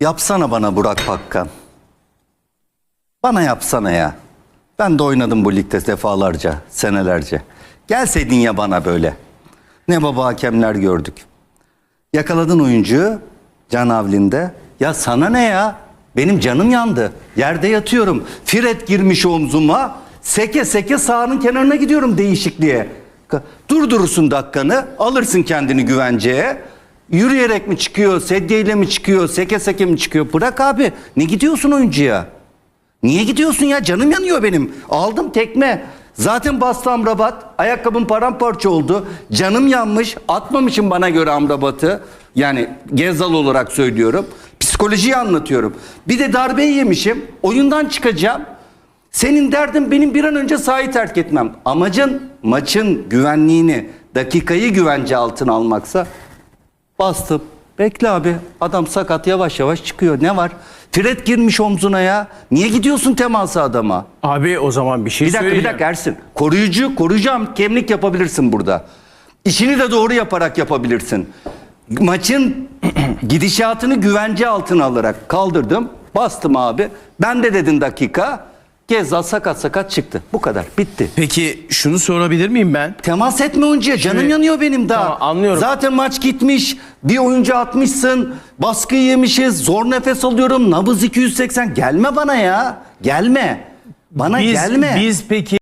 Yapsana bana Burak Pakkan. Bana yapsana ya. Ben de oynadım bu ligde defalarca, senelerce. Gelseydin ya bana böyle. Ne baba hakemler gördük. Yakaladın oyuncuyu Can Avlin'de. Ya sana ne ya? Benim canım yandı. Yerde yatıyorum. Firet girmiş omzuma. Seke seke sahanın kenarına gidiyorum değişikliğe. Durdurursun dakikanı. Alırsın kendini güvenceye. Yürüyerek mi çıkıyor, sedyeyle mi çıkıyor, seke seke mi çıkıyor? Bırak abi. Ne gidiyorsun oyuncuya? Niye gidiyorsun ya? Canım yanıyor benim. Aldım tekme. Zaten bastı amrabat. Ayakkabım paramparça oldu. Canım yanmış. Atmamışım bana göre amrabatı. Yani Gezal olarak söylüyorum. Psikolojiyi anlatıyorum. Bir de darbeyi yemişim. Oyundan çıkacağım. Senin derdin benim bir an önce sahayı terk etmem. Amacın maçın güvenliğini, dakikayı güvence altına almaksa Bastım. Bekle abi. Adam sakat yavaş yavaş çıkıyor. Ne var? Fred girmiş omzuna ya. Niye gidiyorsun teması adama? Abi o zaman bir şey Bir dakika bir söyleyeceğim. dakika Ersin. Koruyucu, koruyacağım kemlik yapabilirsin burada. İşini de doğru yaparak yapabilirsin. Maçın gidişatını güvence altına alarak kaldırdım. Bastım abi. Ben de dedin dakika. Gezal sakat sakat çıktı. Bu kadar. Bitti. Peki şunu sorabilir miyim ben? Temas etme oyuncuya. Canım Şimdi- yanıyor benim daha. Tamam, anlıyorum. Zaten maç gitmiş. Bir oyuncu atmışsın. Baskıyı yemişiz. Zor nefes alıyorum. Nabız 280. Gelme bana ya. Gelme. Bana Biz, gelme. biz peki